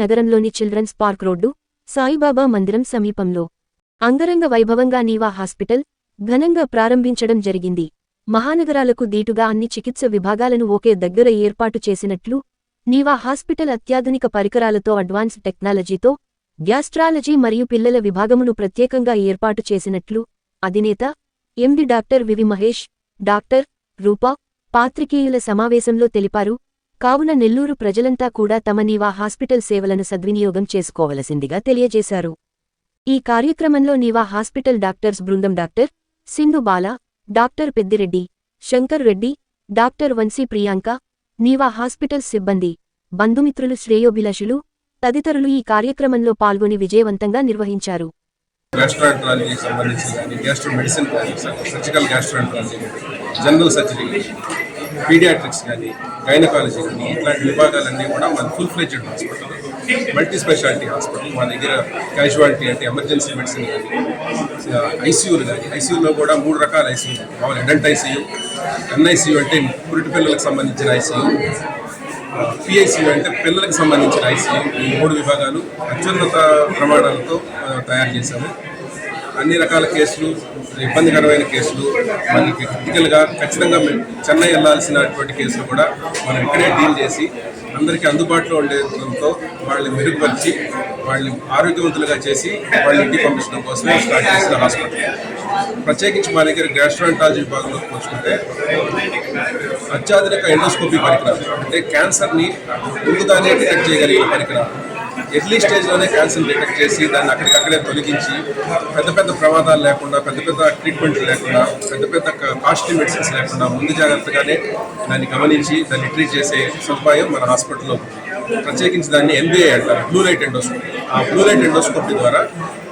నగరంలోని children's park road Saibaba మందిరం సమీపంలో. అంగరంగ వైభవంగా నీవా హాస్పిటల్ ఘనంగా ప్రారంభించడం జరిగింది. మహానగరాలకు దీటుగా అన్ని చికిత్స విభాగాలను ఒకే దగ్గర ఏర్పాటు చేసినట్లు నీవా హాస్పిటల్ అత్యాధునిక పరికరాలతో అడ్వాన్స్ టెక్నాలజీతో గ్యాస్ట్రాలజీ మరియు పిల్లల విభాగమును ప్రత్యేకంగా ఏర్పాటు చేసినట్లు అధినేత MD doctor VV Mahesh doctor Rupa పాత్రికేయుల సమావేశంలో తెలిపారు. కావున నెల్లూరు ప్రజలంతా కూడా తమ నీవా హాస్పిటల్ సేవలను సద్వినియోగం చేసుకోవలసిందిగా తెలియజేశారు. ఈ కార్యక్రమంలో నీవా హాస్పిటల్ డాక్టర్స్ బృందం doctor Sindhu Bala doctor Peddireddy Shankar Reddy doctor Vamsi Priyanka Neeva hospital సిబ్బంది బంధుమిత్రులు శ్రేయోభిలాషులు తదితరులు ఈ కార్యక్రమంలో పాల్గొని విజయవంతంగా నిర్వహించారు. సంబంధించి gastro medicine surgical gastroenterology general surgery paediatrics కానీ గైనకాలజీ కానీ ఇట్లాంటి విభాగాలన్నీ కూడా మన full fledged hospital multi speciality hospital మా దగ్గర క్యాజువాలిటీ అంటే ఎమర్జెన్సీ మెడిసిన్ కానీ ఐసీయూలు కానీ ఐసీయూలో కూడా మూడు రకాల ఐసీయూ మామూలు అడల్ట్ ఐసీయూ ఎన్ఐసీయూ అంటే పురిటి పిల్లలకు సంబంధించిన ఐసీయూ పిఐసీయూ అంటే పిల్లలకు సంబంధించిన ఐసీయూ ఈ మూడు విభాగాలు అత్యున్నత ప్రమాణాలతో తయారు చేశాము అన్ని రకాల కేసులు ఇబ్బందికరమైన కేసులు మనకి క్రిటికల్గా ఖచ్చితంగా మేము చెన్నై వెళ్ళాల్సినటువంటి కేసులు కూడా మనం ఇక్కడే డీల్ చేసి అందరికీ అందుబాటులో ఉండేంతో వాళ్ళని మెరుగుపరిచి వాళ్ళని ఆరోగ్యవంతులుగా చేసి వాళ్ళ ఇంటికి పంపించడం కోసమే స్టార్ట్ చేసిన హాస్పిటల్. ప్రత్యేకించి మా దగ్గర గ్యాస్ట్రాంటాలజీ విభాగంలో పోల్చుకుంటే అత్యాధునిక ఎండోస్కోపీ పరికరాలు అంటే క్యాన్సర్ని ముందుగానే డిటెక్ట్ చేయగలిగిన పరికరాలు ఎర్లీ స్టేజ్లోనే క్యాన్సర్ డిటెక్ట్ చేసి దాన్ని అక్కడికక్కడే తొలగించి పెద్ద పెద్ద ప్రమాదాలు లేకుండా పెద్ద పెద్ద ట్రీట్మెంట్లు లేకుండా పెద్ద పెద్ద కాస్ట్లీ మెడిసిన్స్ లేకుండా ముందు జాగ్రత్తగానే దాన్ని గమనించి దాన్ని ట్రీట్ చేసే సదుపాయం మన హాస్పిటల్లో ప్రత్యేకించి దాన్ని ఎంబీఏ అంటారు బ్లూ లైట్ ఎండోస్కోపీ. ఆ బ్లూ లైట్ ఎండోస్కోపీ ద్వారా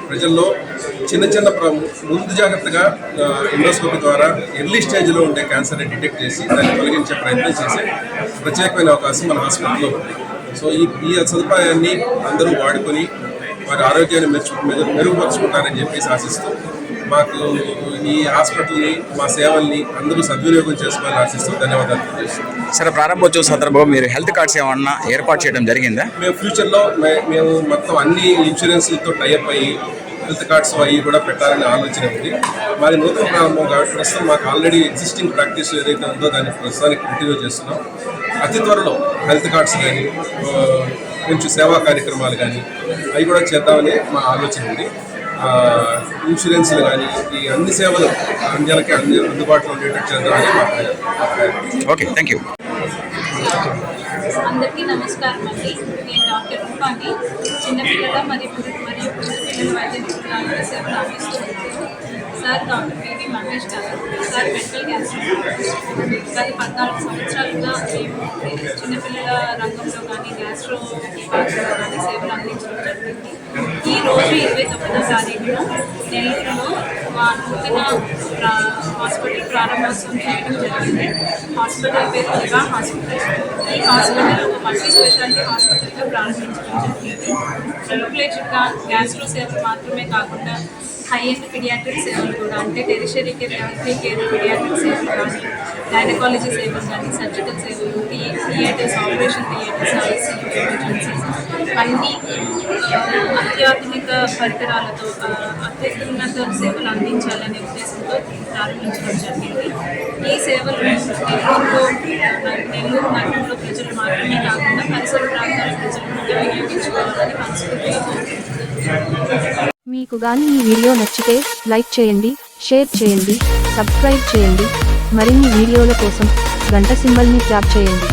ప్రజల్లో చిన్న చిన్న ముందు జాగ్రత్తగా ఎండోస్కోపీ ద్వారా ఎర్లీ స్టేజ్లో ఉండే క్యాన్సర్ని డిటెక్ట్ చేసి దాన్ని తొలగించే ప్రయత్నం చేసే ప్రత్యేకమైన అవకాశం మన హాస్పిటల్లో ఉంది. సో ఈ ఈ సదుపాయాన్ని అందరూ వాడుకొని వారి ఆరోగ్యాన్ని మెరుచు మెరుగుపరుచుకుంటారని చెప్పేసి ఆశిస్తూ మాకు ఈ హాస్పిటల్ని మా సేవల్ని అందరూ సద్వినియోగం చేసుకోవాలని ఆశిస్తూ ధన్యవాదాలు సరే ప్రారంభోత్సవ సందర్భంగా మీరు హెల్త్ కార్డ్స్ ఏమన్నా ఏర్పాటు చేయడం జరిగిందా? మేము ఫ్యూచర్లో మేము మొత్తం అన్ని ఇన్సూరెన్స్లతో టైఅప్ అయ్యి హెల్త్ కార్డ్స్ అవి కూడా పెట్టాలనే ఆలోచన ఉంది. మాది నూతన ప్రారంభం కాబట్టి ప్రస్తుతం మాకు ఆల్రెడీ ఎగ్జిస్టింగ్ ప్రాక్టీస్ ఏదైతే ఉందో దాన్ని ప్రస్తుతానికి కంటిన్యూ చేస్తున్నాం. అతి త్వరలో హెల్త్ కార్డ్స్ కానీ కొంచెం సేవా కార్యక్రమాలు కానీ అవి కూడా చేద్దామని మా ఆలోచన ఉంది. ఇన్సూరెన్స్లు కానీ ఈ అన్ని సేవలు అందరికీ అంది అందుబాటులో ఉండేటట్టు చేద్దామని ఓకే థ్యాంక్ యూ. అందరికీ నమస్కారం అండి. నేను డాక్టర్ రూపాని. చిన్నపిల్లల మరియు పురుగు మరియు పురుగు వైద్య నిపుణురాలు సేవలు అందిస్తూ సార్ డాక్టర్ పివి మహేష్ గారు సార్ మెంటల్ క్యాన్సర్ గత పద్నాలుగు సంవత్సరాలుగా మేము చిన్నపిల్లల రంగంలో కానీ గ్యాస్ట్రో కానీ ఈ ఇరవై తొమ్మిదో తారీఖున నెల్లూరులో మా నూతన హాస్పిటల్ ప్రారంభం చేయడం జరిగింది హాస్పిటల్ పేరు దివా హాస్పిటల్ ఈ హాస్పిటల్ ఒక మల్టీ స్పెషాలిటీ హాస్పిటల్గా ప్రారంభించడం జరిగింది రెగ్యులేటెడ్గా గ్యాస్ట్రో సేవలు మాత్రమే కాకుండా హై ఎండ్ పిడియాట్రిక్ సేవలు కూడా అంటే tertiary care every care paediatric సేవలు కానీ గైనకాలజీ సేవలు కానీ సర్జికల్ సేవలు థియే theatres operation theatres ICU emergencies అన్ని ఆ, అత్యాధునిక పరికరాలతో ఆ, అత్యున్నత సేవలు అందించాలనే ఉద్దేశంతో ప్రారంభించడం జరిగింది ఈ సేవలు నెల్లూరులో నెల్లూరు నగరంలో ప్రజలు మాత్రమే కాకుండా పరిసర ప్రాంతాల ప్రజలు వినియోగించుకోవాలని మనస్ఫూర్తిగా మీకు గాని ఈ వీడియో నచ్చితే లైక్ చేయండి షేర్ చేయండి సబ్స్క్రైబ్ చేయండి. మరిన్ని వీడియోల కోసం గంట సింబల్ని ట్యాప్ చేయండి.